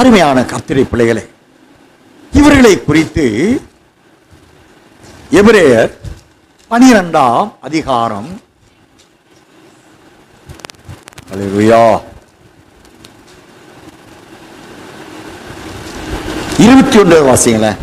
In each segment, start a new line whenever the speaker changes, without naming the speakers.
அருமையான கர்த்தரை பிள்ளைகளை இவர்களை குறித்து எபிரேயர் பனிரெண்டாம் அதிகாரம். இருபத்தி ஒன்று வாசிங்களேன்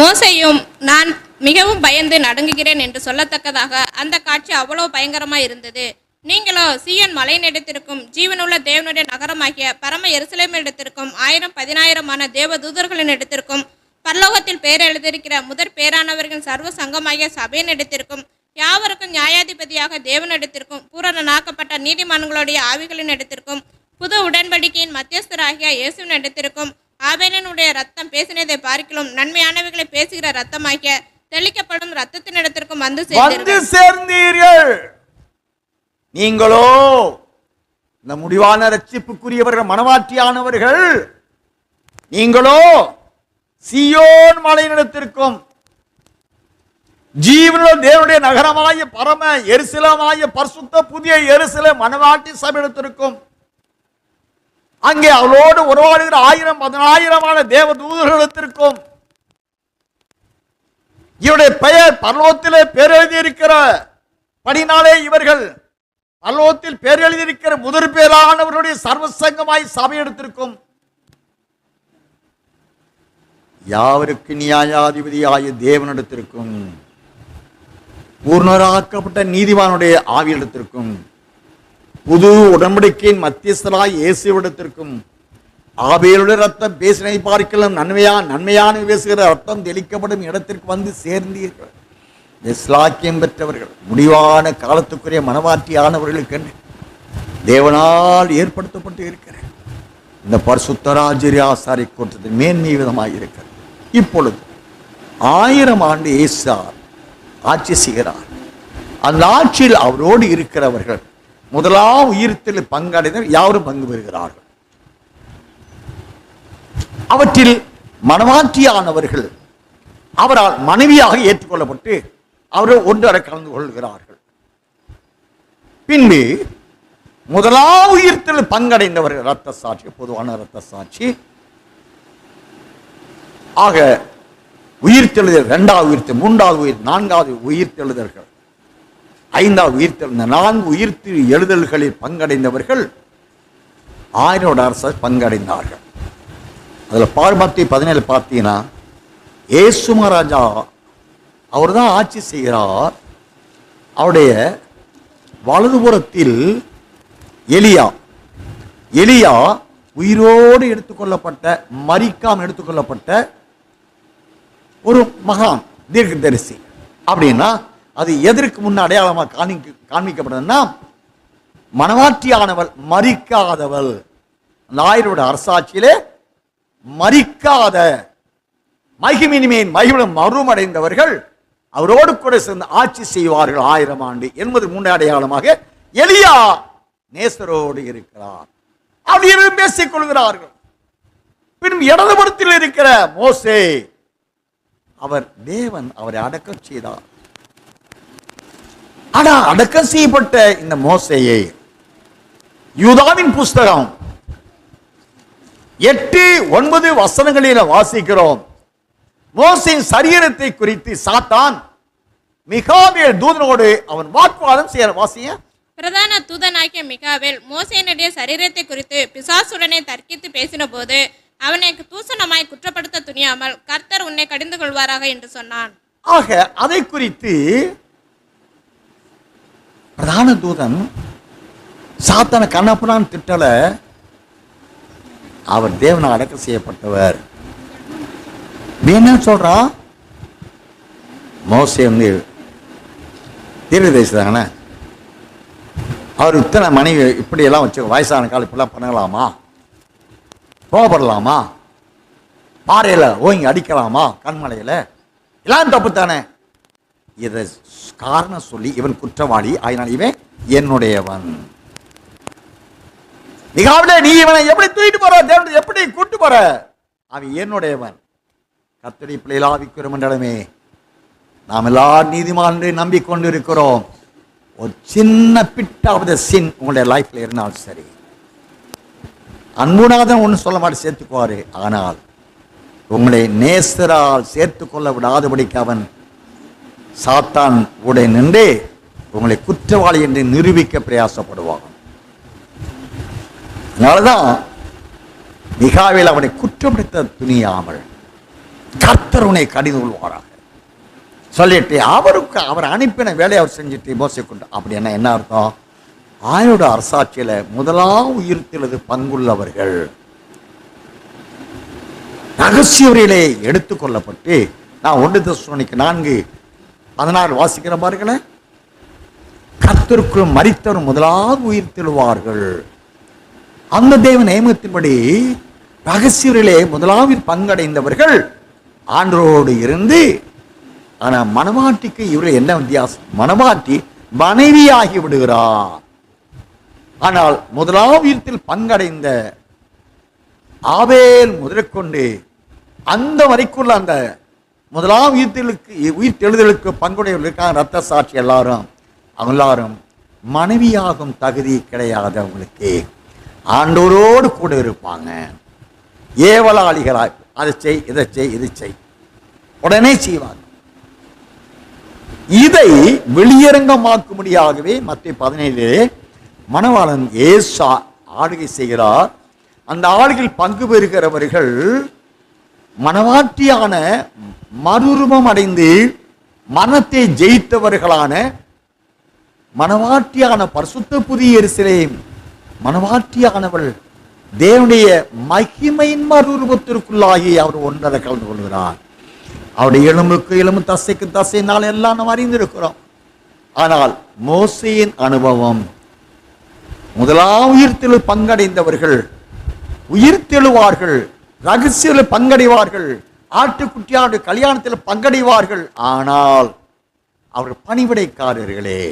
மோசையும் நான் மிகவும் பயந்து நடுங்குகிறேன் என்று சொல்லத்தக்கதாக அந்த காட்சி அவ்வளவு பயங்கரமா இருந்தது. நீங்களோ சீயன் மலையினிடத்திற்கும் ஜீவனுள்ள தேவனுடைய நகரமாகிய பரம எருசலேமிடத்திற்கும் ஆயிரம் பதினாயிரமான தேவ தூதர்களின் இடத்திற்கும் பரலோகத்தில் பேர் எழுதியிருக்கிற முதற் பேரானவர்கள் சர்வ சங்கமாகிய சபையின் இடத்திற்கும் யாவருக்கும் நியாயாதிபதியாக தேவனிடத்திற்கும் பூரணனாக்கப்பட்ட நீதிமான்களுடைய ஆவிகளின் இடத்திற்கும் புது உடன்படிக்கையின் மத்தியஸ்தராகிய இயேசுவின் இடத்திற்கும் ஆபேலனுடைய ரத்தம் பேசினதை பார்க்கிலும் நன்மையானவைகளை பேசுகிற ரத்தமாகிய தெளிக்கப்படும் ரத்தத்தின் இடத்திற்கும் வந்து சேர்ந்தீர்கள்.
நீங்களோ இந்த முடிவான ரட்சிப்புக்குரியவர்கள் மனவாட்டியானவர்கள் நீங்களோ சியோன் மலையினிடத்திற்கும் ஜீவனோ தேவனுடைய நகரமாய பரம எரிசிலமாய பரிசுத்த புதிய எரிசில மனவாட்டி சபையிடத்திற்கும் அங்கே அவளோடு உறவாடுகிற ஆயிரம் பதினாயிரமான தேவ தூதர்களிடத்திற்கும் இவருடைய பெயர் பரலோகத்திலே பேரெழுதி இருக்கிற படினாலே இவர்கள் பரலோகத்தில் பேர் எழுதியிருக்கிற முதற் பேரானவருடைய சர்வசங்கமாய் சபையெடுத்திருக்கும் யாவருக்கு நியாயாதிபதியாய தேவனிடத்திற்கும் பூர்ணராக்கப்பட்ட நீதிமானுடைய ஆவியிடத்திற்கும் புது உடன்படிக்கையின் மத்தியஸ்தராய் இயேசுவிடத்திற்கும் ஆவியலுடைய ரத்தம் பேசினை பார்க்கலாம் நன்மையா நன்மையான பேசுகிற ரத்தம் தெளிக்கப்படும் இடத்திற்கு வந்து சேர்ந்தீர்கள். ஸ்லாக்கியம் பெற்றவர்கள் முடிவான காலத்துக்குரிய மனவாட்டியானவர்களுக்கென்று தேவனால் ஏற்படுத்தப்பட்டு இருக்கிற இந்த பரிசுத்தராஜரி ஆசாரி கூட்டத்தின் மேன்மை விதமாக இருக்கிறது இப்பொழுது ஆயிரம் ஆண்டு இயேசார் ஆட்சி செய்கிறார். அந்த ஆட்சியில் அவரோடு இருக்கிறவர்கள் முதலாம் உயிரத்தில் பங்கடைந்தவர் யாரும் பங்கு பெறுகிறார்கள். அவற்றில் மனமாற்றியானவர்கள் அவரால் மனைவியாக ஏற்றுக்கொள்ளப்பட்டு அவர்கள் ஒன்றரை கலந்து கொள்கிறார்கள். பின்பு முதலாம் உயிர்த்தில் பங்கடைந்தவர்கள் இரத்த சாட்சி பொதுவான இரத்த சாட்சி. ஆக உயிர்த்தெழுதல் இரண்டாவது உயிர்த்து மூன்றாவது உயிர் நான்காவது உயிர்த்தெழுதல்கள். ஐந்தாவது உயிர்த்தெழுந்த நான்கு உயிர்த்து எழுதல்களில் பங்கடைந்தவர்கள் ஆயிரோட அரசர் பங்கடைந்தார்கள். அதில் பார்மத்தி பதினேழு பார்த்தீங்கன்னா ஏசுமராஜா அவர் தான் ஆட்சி செய்கிறார். அவருடைய வலதுபுறத்தில் எலியா. எலியா உயிரோடு எடுத்துக்கொள்ளப்பட்ட மறிக்காமல் எடுத்துக்கொள்ளப்பட்ட ஒரு மகான் தீர்க்கதரிசி. அப்படின்னா அது எதற்கு முன்ன அடையாளமாக காணிக்க காண்பிக்கப்படுதுன்னா மனவாற்றியானவள் மறிக்காதவள் அந்த அரசாட்சியிலே மறிக்காத மகிமினிமேன் மகிழம் மறுமடைந்தவர்கள் அவரோடு கூட சேர்ந்து ஆட்சி செய்வார்கள் ஆயிரம் ஆண்டு என்பது முன்னே அடையாளமாக எலியா நேசரோடு இருக்கிறார். அப்படின்னு பேசிக் கொள்கிறார்கள். பின் இடதுபுறத்தில் இருக்கிற மோசே அவர் தேவன் அவரை அடக்கம் செய்தார். ஆனா அடக்கம் செய்யப்பட்ட இந்த மோசையை யூதாவின் புஸ்தகம் எட்டு ஒன்பது வசனங்களில வாசிக்கிறோம். மோசையின் சரீரத்தை குறித்து சாத்தான் மிகாவேல் தூதனோடு அவன் வாக்குவாதம் செய்ய வாசிய
பிரதான தூதனாகிய மிகாவேல் மோசேனுடைய சரீரத்தை குறித்து பிசாசுடனே தர்க்கித்து பேசினபோது அவனை தூசணமாய் குற்றப்படுத்த துணியாமல் கர்த்தர் உன்னை கடிந்து கொள்வாராக என்று சொன்னான்.
ஆக அதை குறித்து பிரதான தூதன் சாத்தான கண்ணப்பனான் திட்டல அவர் தேவனை அடக்கம் செய்யப்பட்டவர். என்ன சொல்கிறா மோசை வந்து தீர்க்கதரிசி அவர் இத்தனை மனைவி இப்படியெல்லாம் வச்சு வயசான காலம் இப்படிலாம் பண்ணலாமா? கோபப்படலாமா பாறையில் ஓங்கி அடிக்கலாமா? கண்மலையில்? எல்லாம் தப்பு தானே இதை காரணம் சொல்லி இவன் குற்றவாளி. அதனால் இவன் என்னுடையவன். மிகாவிலே நீ இவனை எப்படி தூக்கிட்டு போற? தேவன் எப்படி கூட்டு போற? அவன் என்னுடையவன். கத்தடி பிள்ளைகளாவிக்கிறோம் மண்டலமே நாம் எல்லா நீதிமான்களை நம்பிக்கொண்டு இருக்கிறோம் ஒரு சின்ன பிட் ஆஃப் த சின் உங்களுடைய லைஃப்ல இருந்தாலும் சரி. அன்புனாதன் ஒன்றும் சொல்ல மாட்டேன் சேர்த்துக்குவாரு. ஆனால் உங்களை நேசரால் சேர்த்து கொள்ள விடாதபடிக்கு அவன் சாத்தான் உடைய நின்று உங்களை குற்றவாளி என்று நிரூபிக்க பிரயாசப்படுவான். அதனாலதான் மிகாவில் அவனை குற்றப்படுத்த துணியாமல் கர்த்தர் உன்னை கடிந்து கொள்வாராக சொல்லிட்டு அவருக்கு அவர் அனுப்பின வேலையை அவர் செஞ்சுட்டு மோசை கொண்டு அப்படின்னா என்ன அர்த்தம்? ஆயோட அரசாட்சியில் முதலாம் உயிர்த்தெழுது பங்குள்ளவர்கள் ரகசியவரையிலே எடுத்துக்கொள்ளப்பட்டு நான் ஒன்று தசுவனிக்கு நான்கு பதினாறு வாசிக்கிற பாருங்களேன் கர்த்தருக்குள் மறித்தவர் முதலாவது உயிர் தெழுவார்கள் அந்த தேவ நியமத்தின்படி ரகசியரிலே முதலாவில் பங்கடைந்தவர்கள் ஆண்டரோடு இருந்து ஆனா மணவாட்டிக்கு இவரு என்ன வித்தியாசம்? மணவாட்டி மனைவியாகி விடுகிறார். ஆனால் முதலாவீரத்தில் பங்கடைந்த ஆவேல் முதற்கொண்டு அந்த வரைக்குள்ள அந்த முதலாம் உயிர்த்தெழுக்கு உயிர் தெழுதலுக்கு ரத்த சாட்சி எல்லாரும். அவங்க எல்லாரும் மனைவியாகும் தகுதி கிடையாதவங்களுக்கு ஆண்டோரோடு கூட இருப்பாங்க. ஏவலாளிகளாக அதை செய் இதை செய் இதை செய். உடனே செய்வார். இதை வெளியரங்கமாக்கும்படியாகவே மத்திய பதினேழு மணவாளன் ஏசா ஆளுகை செய்கிறார். அந்த ஆளுகையில் பங்கு பெறுகிறவர்கள் மனவாட்டியான மறுரூபம் அடைந்து மனத்தை ஜெயித்தவர்களான மனவாட்டியான பரிசுத்த புதிய எரிசிலேயும் மனவாட்டியானவள் தேவனுடைய மகிமையின் மறுரூபத்திற்குள்ளாகி அவர் ஒன்றரை கலந்து கொள்கிறார். அவருடைய எலும்புக்கு எலும்பு தசைக்கு நாள் எல்லாம் நாம் அறிந்திருக்கிறோம். ஆனால் மோசையின் அனுபவம் முதலாம் உயிர்த்தெழு பங்கடைந்தவர்கள் உயிர்த்தெழுவார்கள் ரகசியில் பங்கடைவார்கள் ஆட்டுக்குட்டியாடு கல்யாணத்தில் பங்கடைவார்கள். ஆனால் அவர் பணிவிடைக்காரர்களே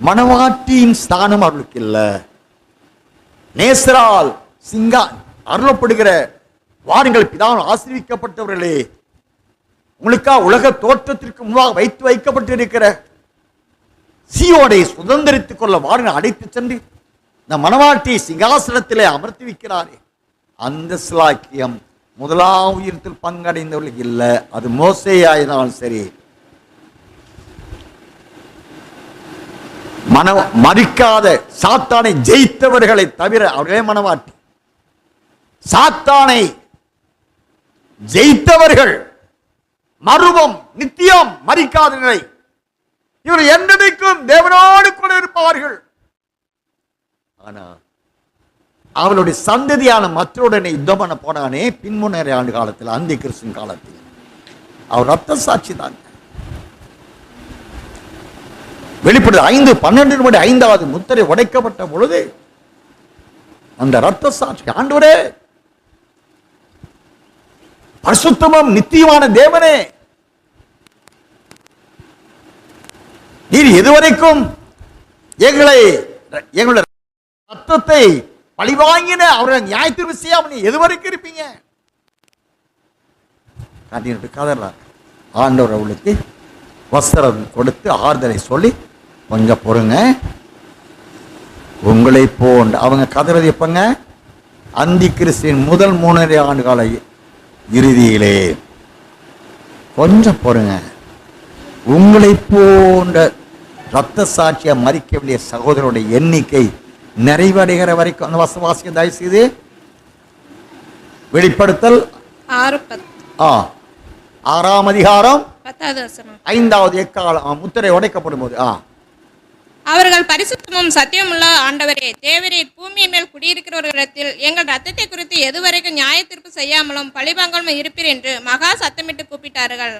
மணவாட்டியின் ஸ்தானம் அவர்களுக்கு இல்லை. நேசரால் சிங்கா அருளப்படுகிற வாருங்கள் பிதாவால் ஆசீர்விக்கப்பட்டவர்களே. உங்களுக்கா உலக தோற்றத்திற்கு முன்பாக வைத்து வைக்கப்பட்டிருக்கிற சீயோடை சுதந்திரித்துக் கொள்ள வாருங்கள் அடைத்து சென்று இந்த மணவாட்டியை சிங்காசனத்திலே அமர்த்தி வைக்கிறாரே. அந்த சிலாக்கியம் முதலாம் உயிரத்தில் பங்கடைந்தவர்களுக்கு இல்லை. அது மோசையாயினாலும் சரி மன மறிக்காத சாத்தானை ஜெயித்தவர்களை தவிர அவர்களே மனவாட்டி. சாத்தானை ஜெயித்தவர்கள் மருவம் நித்தியம் மறிக்காத நிலை இவர் என்றைக்கும் தேவனோடு கூட இருப்பார்கள். ஆனா அவளுடைய சந்ததியான மற்றவுடனே யுத்தம் பண்ண போனானே பின்முன்னேற ஆண்டு காலத்தில் அந்தி கிறிஸ்துவின் காலத்தில். அவர் ரத்த சாட்சி தான் வெளிப்படுது. ஐந்து பன்னெண்டு மணி ஐந்தாவது முத்திரை உடைக்கப்பட்ட பொழுது அந்த ரத்த சாட்சி ஆண்டவரே பரிசுத்தமும் நித்தியமான தேவனே நீர் எதுவரைக்கும் எங்களை எங்களுடைய ரத்தத்தை பழிவாங்கின அவரை நியாயத்தீர்வு செய்யாம நீ எதுவரைக்கும் இருப்பீங்க? காட்டிட்டு கதறார் ஆண்டவர் அவளுக்கு வஸ்திரம் கொடுத்து ஆறுதலை சொல்லி கொஞ்சம் பொறுங்க. உங்களை போன்ற அவங்க கதறது எப்பங்க? அந்தி கிறிஸ்தின் முதல் மூணரை ஆண்டு கால இறுதியிலே. கொஞ்சம் பொறுங்க. உங்களை போன்ற ரத்த சாட்சியை மறிக்க வேண்டிய சகோதரருடைய எண்ணிக்கை நிறைவடைகிற வரைக்கும் அந்த வசவாசியம் தயவு செய்து வெளிப்படுத்தல் ஆ. ஆறாம் அதிகாரம் ஐந்தாவது எக்காலம் ஆ, முத்திரை உடைக்கப்படும் போது ஆ.
அவர்கள் பரிசுத்தமும் சத்தியமுள்ள ஆண்டவரே தேவரீர் பூமியின் மேல் குடியிருக்கிறவர்களிடத்தில் எங்கள் ரத்தத்தை குறித்து எதுவரைக்கும் நியாய தீர்ப்பு செய்யாமலும் பழிவாங்காமலும் இருப்பீர் என்று மகா சத்தமிட்டு கூப்பிட்டார்கள்.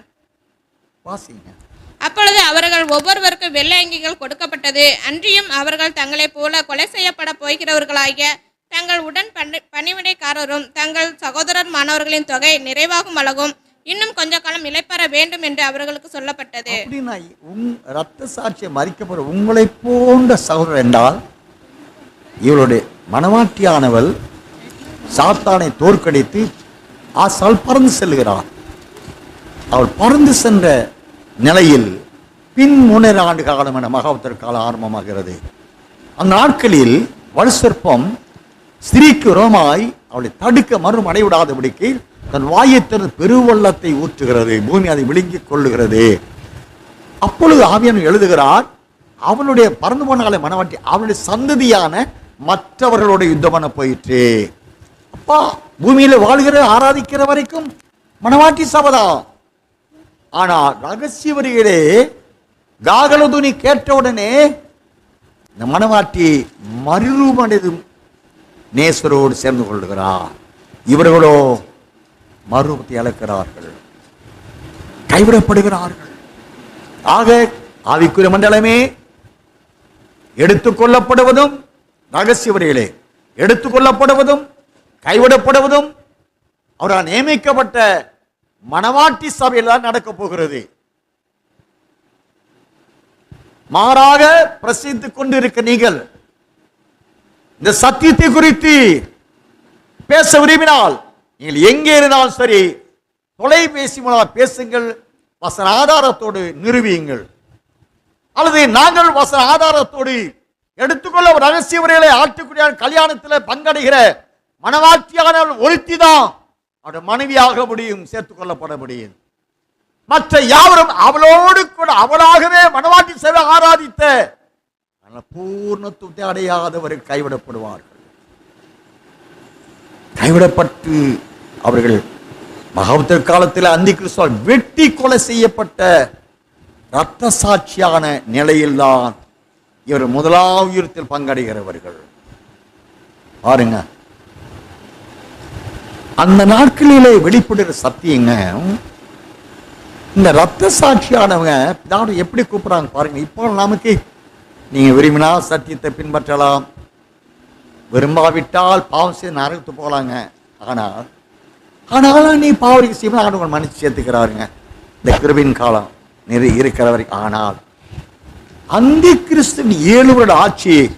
அப்பொழுது அவர்கள் ஒவ்வொருவருக்கும் வெள்ளை அங்கிகள் கொடுக்கப்பட்டது. அன்றியும் அவர்கள் தங்களைப் போல கொலை செய்யப்பட போகிறவர்களாகிய தங்கள் உடன் பணி பணிவிடைக்காரரும் தங்கள் சகோதரர் மாணவர்களின் தொகை நிறைவாகும் அளவும் இன்னும் கொஞ்ச காலம் இளைப்பற வேண்டும் என்று அவர்களுக்கு சொல்லப்பட்டது.
அப்படின்னா உங் ரத்த சாட்சியை மறிக்கப்படும் உங்களை போன்ற சகோதரர் என்றால் இவளுடைய மனவாட்டியானவள் சாத்தானை தோற்கடித்து ஆசால் பறந்து செல்கிறார் அவள் பறந்து சென்ற நிலையில் பின் மூணரை ஆண்டு காலம் என மகாவத்தர் காலம் ஆரம்பமாகிறது. அந்த நாட்களில் வலுசற்பம் ஸ்திரீக்கு ரோமாய் அவளை தடுக்க மறுமடைவிடாதபடிக்கு தன் வாயைத் திறந்து பெருவள்ளத்தை ஊற்றுகிறது பூமி அதை விழுங்கிக் கொள்ளுகிறது. அப்பொழுது ஆவியானவர் எழுதுகிறார் அவனுடைய பறந்து போனாலே மனவாட்டி அவனுடைய சந்ததியான மற்றவர்களோட யுத்தம் பண்ண போயிற்று. அப்பா பூமியில வாழ்கிற ஆராதிக்கிற வரைக்கும் மனவாட்டி சபதம் ஆனா ரகசிய வரிகளே காகலதுனி கேட்ட உடனே இந்த மனவாட்டி மறுரூபடைதும் நேசரோடு சேர்ந்து கொள்கிறார். இவர்களோ மறுபத்தி அழைக்கிறார்கள். கைவிடப்படுகிறார்கள். ஆக ஆவிக்குரிய மண்டலமே எடுத்துக்கொள்ளப்படுவதும் ரகசிய வரிகளே எடுத்துக்கொள்ளப்படுவதும் கைவிடப்படுவதும் அவரால் நியமிக்கப்பட்ட மணவாட்டி சபையில் தான் நடக்கப் போகிறது. மாறாக பிரசித்து கொண்டிருக்க நீங்கள் இந்த சத்தியத்தை குறித்து பேச விரும்பினால் நீங்கள் எங்கே இருந்தாலும் சரி தொலைபேசி மூலமாக பேசுங்கள் வசன ஆதாரத்தோடு நிறுவியுங்கள். அல்லது நாங்கள் வசன ஆதாரத்தோடு எடுத்துக்கொள்ள ஒரு ரகசிய முறைகளை ஆட்டுக்குடியான கல்யாணத்தில் பங்கடைகிற மனவாட்டியான ஒருத்தி தான் அவருடைய மனைவியாக முடியும் சேர்த்துக்கொள்ளப்பட முடியும். மற்ற யாவரும் அவளோடு கூட அவளாகவே மனவாட்டி சேவை ஆராதித்த பூர்ணத்துவத்தை அடையாதவர்கள் கைவிடப்படுவார்கள். கைவிடப்பட்டு அவர்கள் மகாபுத்தர் காலத்தில் அந்தி கிறிஸ்துவால் வெட்டி கொலை செய்யப்பட்ட இரத்த சாட்சியான நிலையில்தான் இவர் முதலாவது உயிரத்தில் பங்கடைகிறவர்கள். பாருங்க. அந்த நாட்களிலே வெளிப்படுகிற சத்தியங்க இந்த ரத்த சாட்சியானவங்க பிதாவை எப்படி கூப்பிடுறாங்க பாருங்க. இப்போ நமக்கு நீங்க விரும்பினா சத்தியத்தை பின்பற்றலாம். விரும்பாவிட்டால் பாவம் செய்து நரகத்து போகலாங்க. ஆனால் ஆனாலும் நீ பாவரிக்கு செய்யணும் ஆண்டவன் மன்னிச்சு சேர்த்துக்கிறாருங்க. இந்த கிருபின் காலம் நிறை இருக்கிற வரைக்கும் ஆனால் அந்த கிறிஸ்துவின் ஏழு வருட ஆட்சி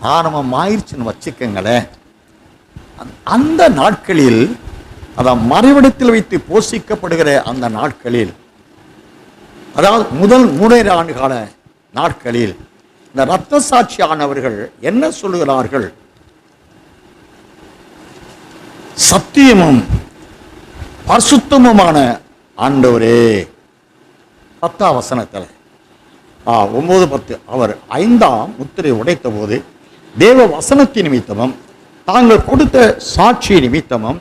ஆரம்பம் ஆயிடுச்சுன்னு வச்சுக்கங்களேன். அந்த- அந்த நாட்களில் அதான் மறைவிடத்தில் வைத்து போஷிக்கப்படுகிற அந்த நாட்களில் அதாவது முதல் மூணரை ஆண்டு கால நாட்களில் இந்த இரத்த சாட்சியானவர்கள் என்ன சொல்லுகிறார்கள்? சத்தியமும் பரிசுத்தமுமான ஆண்டவரே. பத்தாம் வசனத்தில். ஆ ஒம்பது பத்து. அவர் ஐந்தாம் முத்திரை உடைத்த போது தேவ வசனத்தின் நிமித்தமும் தாங்கள் கொடுத்த சாட்சி நிமித்தமும்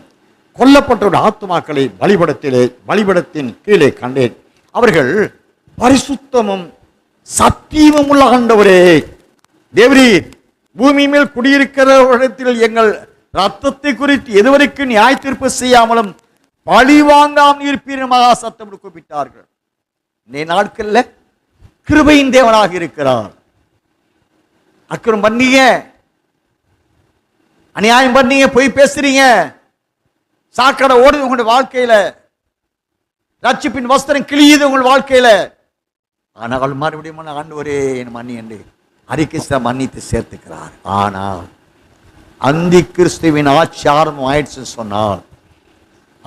கொல்லப்பட்டவருடைய ஆத்துமாக்களை வழிபடத்திலே வழிபடத்தின் கீழே கண்டேன். அவர்கள் பரிசுத்தமும் சத்தியமும் உள்ள ஆண்டவரே. தேவரீர் பூமி மேல் குடியிருக்கிற இடத்தில் எங்கள் ரத்தத்தை குறித்து எதுவரைக்கும் நியாய தீர்ப்பு செய்யாமலும் பழி வாங்காமல் மகா சத்தம் கூப்பிட்டார்கள். இந்த நாட்கள்ல கிருபையின் தேவனாக இருக்கிறார். அக்கிரம் பண்ணீங்க. அநியாயம் பண்ணீங்க. பொய் பேசுறீங்க. சாக்கடை ஓடுது உங்களுடைய வாழ்க்கையில. ரட்சிப்பின் வஸ்திரம் கிழியுது உங்கள் வாழ்க்கையில. ஆனால் மறுபடியும் ஆண்டவரே என் மன்னி என்று அறிக்கை மன்னித்து சேர்த்துக்கிறார். ஆனால் அந்தி கிறிஸ்துவின் ஆச்சாரம் ஆயிடுச்சுன்னு சொன்னால்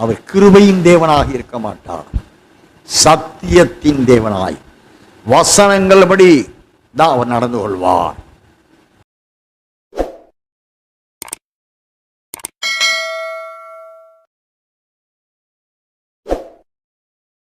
அவர் கிருபையின் தேவனாக இருக்க மாட்டார். சத்தியத்தின் தேவனாய். வசனங்கள் படி தான் அவர் நடந்து கொள்வார்.